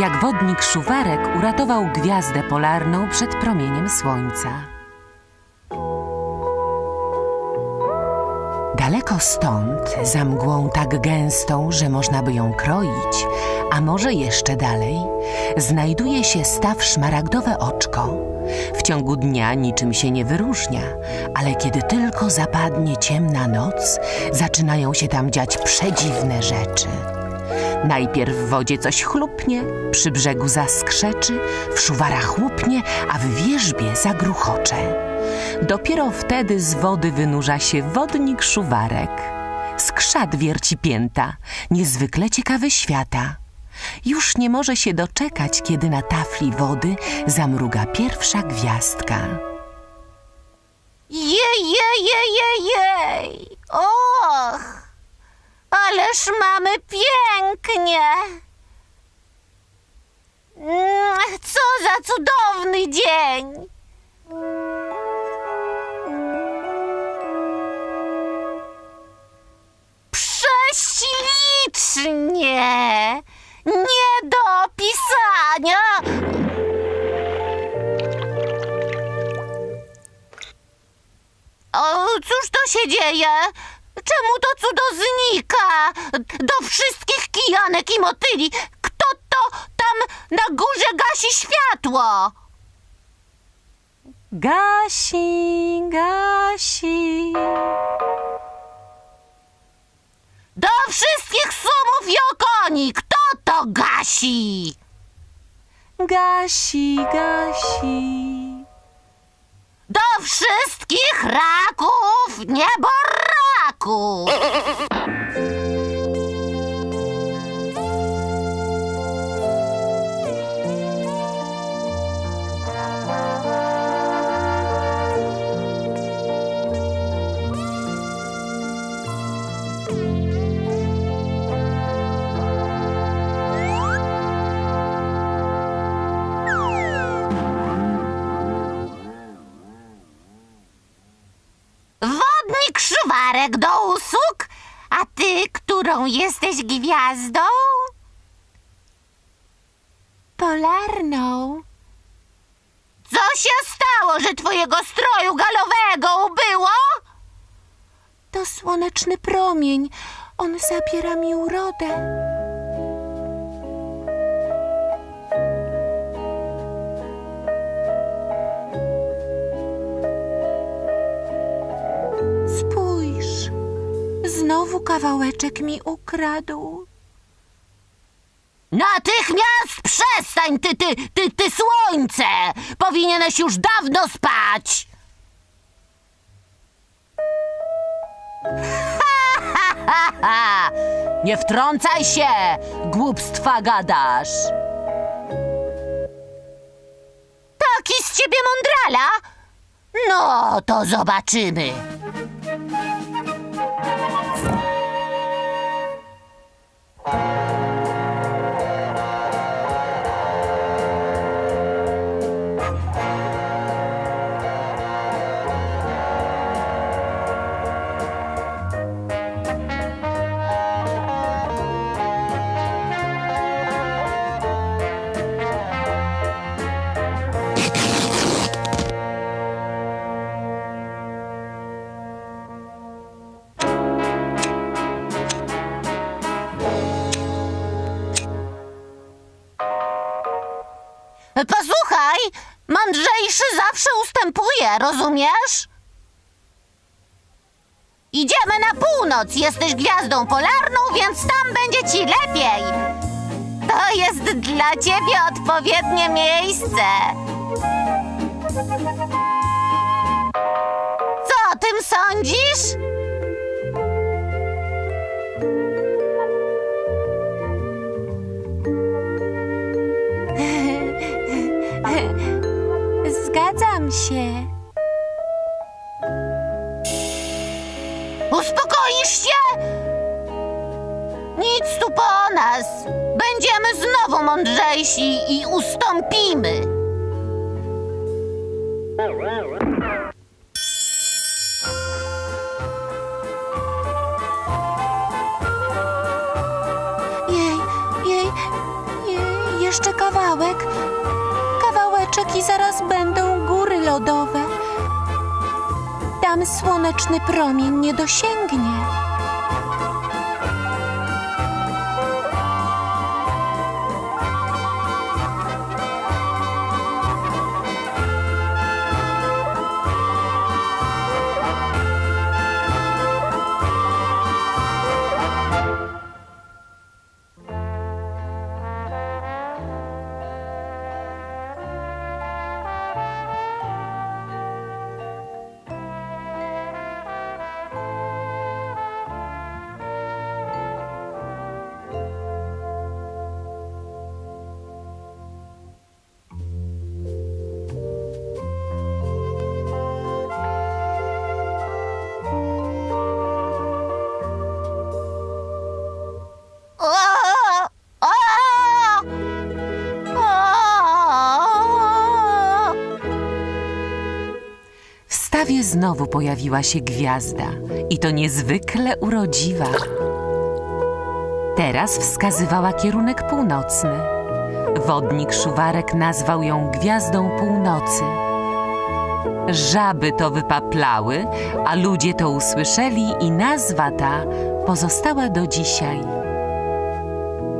jak wodnik Szuwarek uratował gwiazdę polarną przed promieniem słońca. Daleko stąd, za mgłą tak gęstą, że można by ją kroić, a może jeszcze dalej, znajduje się staw szmaragdowe oczko. W ciągu dnia niczym się nie wyróżnia, ale kiedy tylko zapadnie ciemna noc, zaczynają się tam dziać przedziwne rzeczy. Najpierw w wodzie coś chlupnie, przy brzegu zaskrzeczy, w szuwarach łupnie, a w wierzbie zagruchocze. Dopiero wtedy z wody wynurza się wodnik szuwarek. Skrzat wierci pięta, niezwykle ciekawy świata. Już nie może się doczekać, kiedy na tafli wody zamruga pierwsza gwiazdka. Jej, jej, jej, jej, jej. Och, ależ mamy pięknie. Mm, Co za cudowny dzień. Prześlicznie. Nie do opisania. O, cóż to się dzieje? Czemu to cudo znika? Do wszystkich kijanek i motyli. Kto to tam na górze gasi światło? Gasi, gasi. Do wszystkich sumów i okoni. Kto to gasi? Gasi, gasi. Do wszystkich raków nieboraków. Wodnik do usług, a ty, którą jesteś gwiazdą? Polarną. Co się stało, że twojego stroju galowego ubyło? To słoneczny promień. On zabiera mi urodę. Znowu kawałeczek mi ukradł. Natychmiast przestań, ty, ty, ty, ty słońce! Powinieneś już dawno spać! Ha, ha, ha, ha! Nie wtrącaj się! Głupstwa gadasz! Taki z ciebie mądrala? No, to zobaczymy. Posłuchaj, mądrzejszy zawsze ustępuje, rozumiesz? Idziemy na północ, jesteś gwiazdą polarną, więc tam będzie ci lepiej. To jest dla ciebie odpowiednie miejsce. Co o tym sądzisz? Się. Uspokoisz się? Nic tu po nas. Będziemy znowu mądrzejsi i ustąpimy. Jej, jej, jej, jeszcze kawałek, kawałeczek i zaraz Tam słoneczny promień nie dosięgnie. W stawie znowu pojawiła się gwiazda i to niezwykle urodziwa. Teraz wskazywała kierunek północny. Wodnik Szuwarek nazwał ją Gwiazdą Północy. Żaby to wypaplały, a ludzie to usłyszeli i nazwa ta pozostała do dzisiaj.